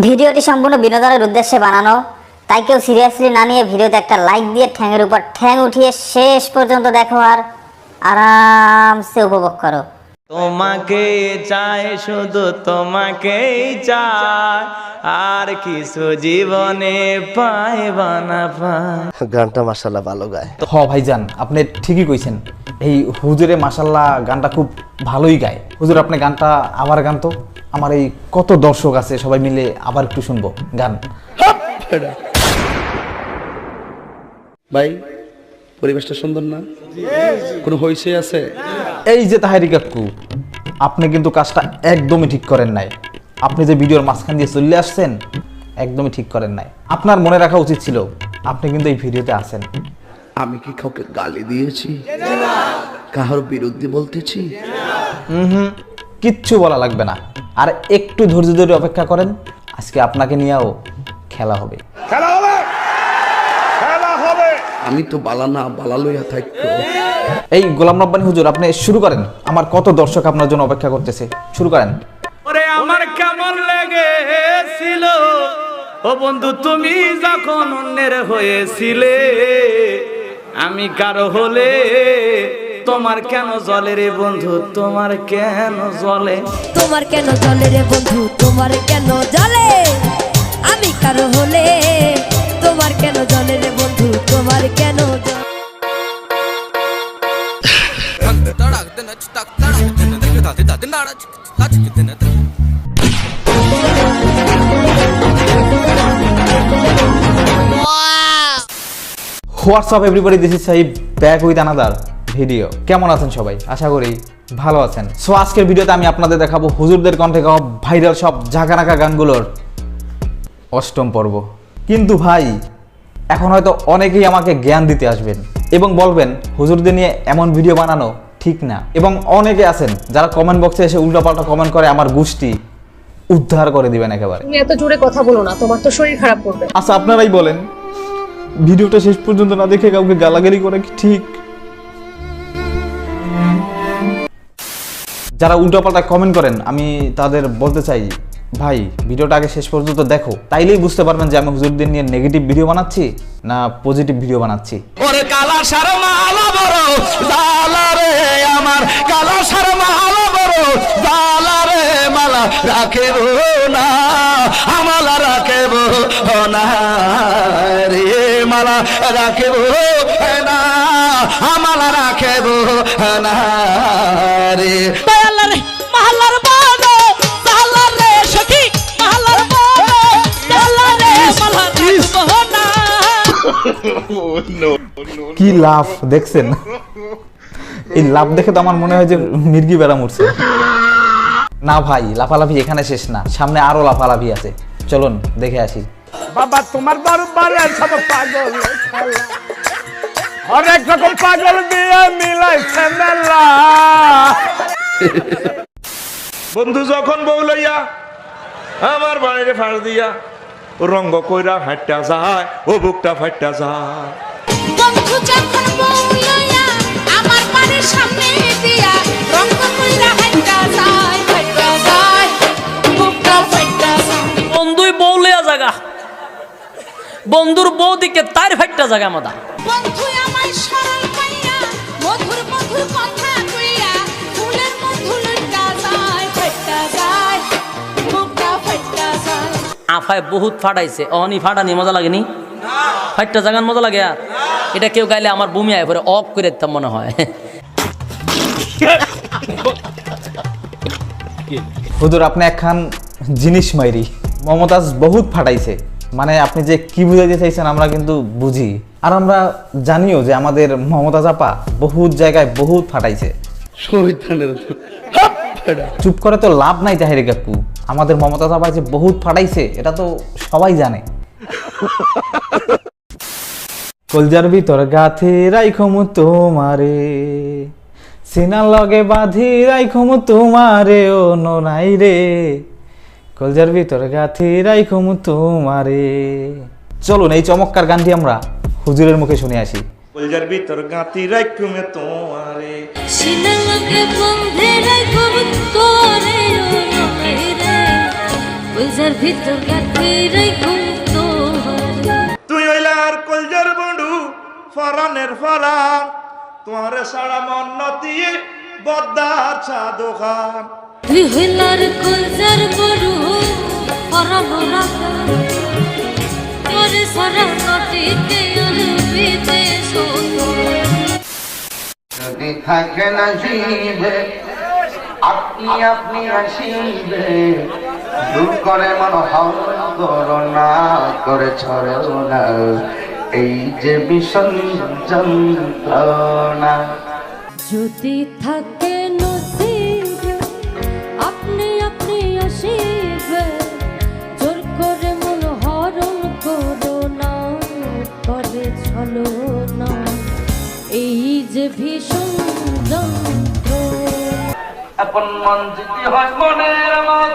ভিডিওটি সম্পূর্ণ বিনোদনের উদ্দেশ্যে বানানো। তাই কেউ সিরিয়াসলি না নিয়ে ভিডিওতে একটা লাইক দিয়ে ঠ্যাংয়ের উপর ঠ্যাং উঠিয়ে শেষ পর্যন্ত দেখো আর আরামসে উপভোগ করো। তোমাকে চাই শুধু তোমাকেই চাই আর কিছু জীবনে পাইবা না পাই। গানটা মাসাল্লাহ ভালো গায়। হ ভাইজান আপনি ঠিকই কইছেন। এই হুজুরে মাসাল্লাহ গানটা খুব ভালোই গায়। হুজুর আপনি গানটা আবার গান তো আমার এই কত দর্শক আছে সবাই মিলে আবার একটু শুনব গান। ভাই পরিবেশটা সুন্দর না? কোনো হইছে আছে? এই যে তাহারি কাকু আপনি কিন্তু কাজটা একদমই ঠিক করেন নাই। আপনি যে ভিডিওর মাঝখান দিয়ে চলে আসছেন একদমই ঠিক করেন নাই। আপনার মনে রাখা উচিত ছিল আপনি কিন্তু এই ভিডিওতে আছেন। আমি কি কাউকে গালি দিয়েছি? কাহার বিরুদ্ধে বলতেছি? হুম কিচ্ছু বলা লাগবে না। আর একটু ধৈর্য ধরে অপেক্ষা করেন আজকে আপনাকে নিয়েও খেলা হবে। খেলা হবে! আমি তো বালা না বালা লইয়া থাকতো। এই গোলাম রব্বানি হুজুর আপনি শুরু করেন। আমার কত দর্শক আপনার জন্য অপেক্ষা করতেছে। শুরু করেন। ওরে আমার কেমন লেগেছিল। ও বন্ধু তুমি যখন অন্যের হয়েছিলে আমি কারও হলে তোমার কেন জলে রে বন্ধু? তোমার কেন জলে? তোমার কেন জলে রে বন্ধু? তোমার কেন জলে? আমি কারও হলে তোমার কেন জলে রে বন্ধু? তোমার কেন WhatsApp everybody this is Sahib back with another video. কেমন আছেন সবাই? আশা করি ভালো আছেন। সো আজকের ভিডিওতে আমি আপনাদের দেখাবো হুজুরদের কণ্ঠে গাওয়া ভাইরাল সব ঝাঁকানাকা গানগুলোর অষ্টম পর্ব। কিন্তু ভাই এখন হয়তো অনেকেই আমাকে জ্ঞান দিতে আসবেন এবং বলবেন হুজুরদের নিয়ে এমন ভিডিও বানানো ঠিক না। এবং অনেকে আছেন যারা কমেন্ট বক্সে এসে উল্টাপাল্টা কমেন্ট করে আমার গোষ্ঠী উদ্ধার করে দিবেন একেবারে। তুমি এত জোরে কথা বলো না তোমার তো শরীর খারাপ করবে। আচ্ছা আপনারাই বলেন ভিডিওটা শেষ পর্যন্ত না দেখে কাউকে গালাগালি করা কি ঠিক? যারা উল্টোপাল্টা কমেন্ট করেন, আমি তাদের বলতে চাই, ভাই, ভিডিওটা আগে শেষ পর্যন্ত দেখো। তাইলেই বুঝতে পারবেন যে আমি হুজুরদের নিয়ে নেগেটিভ ভিডিও বানাচ্ছি না পজিটিভ ভিডিও বানাচ্ছি। কালা সার মালা বড়, জালা রে আমার কালা সার মালা বড়, জালা রে মালা রাখেব না আমালা রাখেব না রে, মালা রাখেব না আমালা রাখেব না রে। মহল্লার কি লাভ দেখছেন? এই লাভ দেখে তো আমার মনে হয় যে মির্গি বেড়া মরছে। না ভাই লাফালাফি এখানে শেষ না সামনে আরও লাফালাফি আছে। চলুন দেখে আসি। বাবা তোমার দরবারে সব পাগল অনেক রকম পাগল দিয়ে মিলাইছে মেলা। বন্ধু যখন বউ লইয়া আমার বাড়িতে ফাঁস দিয়া রঙ্গ কইরা হাঁটটা যায় ও বুকটা ফাটটা যায়। বন্ধু যখন বউ লইয়া আমার বাড়ির সামনে দিয়া রঙ্গ কইরা হাইটা যায় হাইটা যায় বুকটা ফাইটা যায়। বন্ধুই বউ লইয়া জাগা। বন্ধুর বউ দিকে তার ফাইটটা জাগা মাদা। বন্ধু আমায় আফায় বহুত ফাটাইছে। অনি ফাটানি মজা লাগেনি? ফাইটটা জাগান মজা লাগে আর। এটা কেউ গাইলে আমার বমি আয় পরে অফ করে দিতাম মনে হয়। হুজুর আপনি একখান জিনিস মাইরি। মমতাজ বহুত ফাটাইছে। মানে আপনি যে কি বুঝাইতে চাইছেন আমরা কিন্তু বুঝি। আর আমরা জানিও যে আমাদের মমতাজ আপা বহুত জায়গায় বহুত ফাটাইছে। শহীদানের চুপ করে তো লাভ নাই তাহেরি কাকু। আমাদের মমতা আপা যে বহুত ফাটাইছে এটা তো সবাই জানে। কলজার ভিতর গাথে রাইখমু তোমারে সিনার লগে বাঁধি রাইখমু তোমারে ও নোনাই রে। কলজার ভিতর গাথি রাইখমু তোমারে। চলুন এই চমৎকার গানটি আমরা হুজুরের মুখে শুনে আসি। কলজার ভিতর গাঁতি রাখুমে তোমারে। বন্ধে রাখব তোরে ও নয় রে বুঝার ভিতর কাটি রেখো তুই হইলে আর কলজের বন্ধু ফরানের ফরান। তোমার সারা মন নতিয়ে বদ্দার চা দোকান তুই হইলার কলজার গরু পরমরা তোর সরা নটিতে আর বিদেশ যদি থাকে না জীবে আপনি আপনি আসিবে। দূর করে মন করোনা করে ছড়ো না। এই যে ভীষণ যন্ত্রণা। যদি থাকে নসিবে আপনি আপনি আসিবে। জোর করে মন হরণ করো না করে চলো না। এই যে ভীষণ যন্ত্রণা। আপন মন যদি হয় মনের মত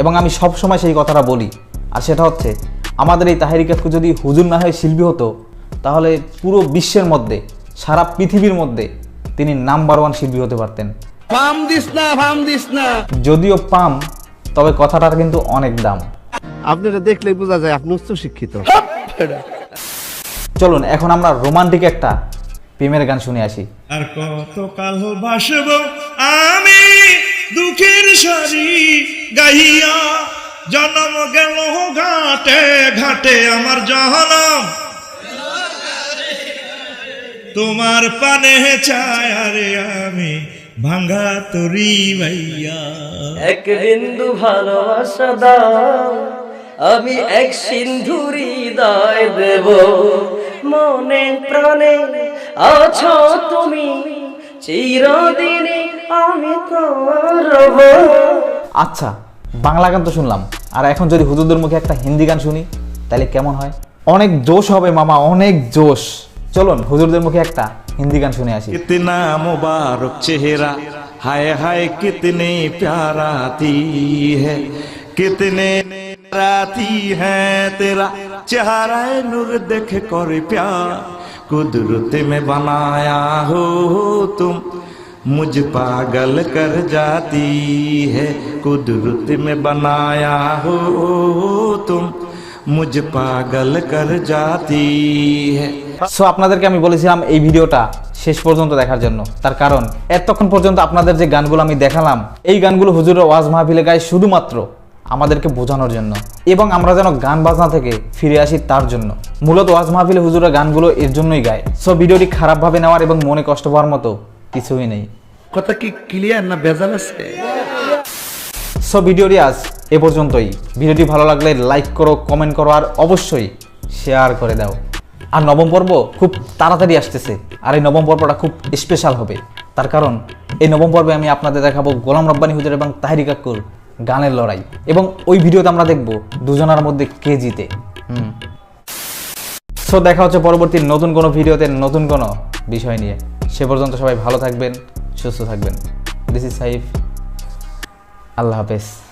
এবং আমি সব সময় সেই কথাটা বলি। আর সেটা হচ্ছে আমাদের এই তাহেরি কাকু যদি হুজুর না হয়ে শিল্পী হতো তাহলে পুরো বিশ্বের মধ্যে সারা পৃথিবীর মধ্যে তিনি নাম্বার ওয়ান শিল্পী হতে পারতেন। ফাম দিস না ফাম দিস না। যদিও পাম তবে কথাটার কিন্তু অনেক দাম। আপনারা দেখলে বোঝা যায় আপনি উচ্চ শিক্ষিত। চলুন এখন আমরা রোমান্টিক একটা প্রেমের গান শুনে আসি। আর কতকাল বাসব আমি দুঃখের সারি গাইয়া জন্ম গেল ঘাটে ঘাটে আমার জহনম তোমার পানে চায় আমি ভাঙ্গা তরি ভাইয়া এক বিন্দু ভালোবাসা দাও, আমি এক সিন্ধুরি দায় দেব। মনে প্রাণে আছো তুমি চিরদিনে আমি আচ্ছা বাংলা গান তো শুনলাম। আর এখন যদি হুজুরদের মুখে একটা হিন্দি গান শুনি তাহলে কেমন হয়? অনেক জোশ হবে মামা অনেক জোশ। চলুন হুজুরদের মুখে একটা হিন্দি গান শুনে আসি। ইতনা মুবারক চেহারা হায় হায় কিতনে প্যারা তি হ্যায় কিতনে রাতি হ্যায় তেরা চেহারায় নূর দেখে করে প্যার। कुदरत में बनाया हो तुम मुझ पागल कर जाती है कुदरत में बनाया हो तुम मुझ पागल कर जाती है সো আপনাদেরকে আমি বলেছিলাম এই ভিডিওটা শেষ পর্যন্ত দেখার জন্য তার কারণ এতক্ষণ পর্যন্ত আপনাদের যে গানগুলো আমি দেখালাম এই গানগুলো হুজুরের ওয়াজ মাহফিলে গায় শুধুমাত্র আমাদেরকে বোঝানোর জন্য এবং আমরা যেন গান বাজনা থেকে ফিরে আসি তার জন্য। মূলত ওয়াজ মাহফিল হুজুরের গানগুলো এর জন্যই গায়। সো ভিডিওটি খারাপভাবে নেওয়ার এবং মনে কষ্ট পাওয়ার মতো কিছুই নেই। কথা কি ক্লিয়ার না ভেজাল আছে? সো ভিডিওটি আজ এ পর্যন্তই। ভিডিওটি ভালো লাগলে লাইক করো কমেন্ট করো আর অবশ্যই শেয়ার করে দাও। আর নবম পর্ব খুব তাড়াতাড়ি আসতেছে। আর এই নবম পর্বটা খুব স্পেশাল হবে। তার কারণ এই নবম পর্বে আমি আপনাদের দেখাবো গোলাম রব্বানি হুজুর এবং তাহিরি কাকুর। গানের লড়াই। এবং ওই ভিডিওতে আমরা দেখব দুজনের মধ্যে কে জিতে। সো দেখা হচ্ছে পরবর্তী নতুন কোনো ভিডিওতে নতুন কোনো বিষয় নিয়ে। সে পর্যন্ত সবাই ভালো থাকবেন, সুস্থ থাকবেন। দিস ইজ সাইফ আল্লাহ হাফেজ।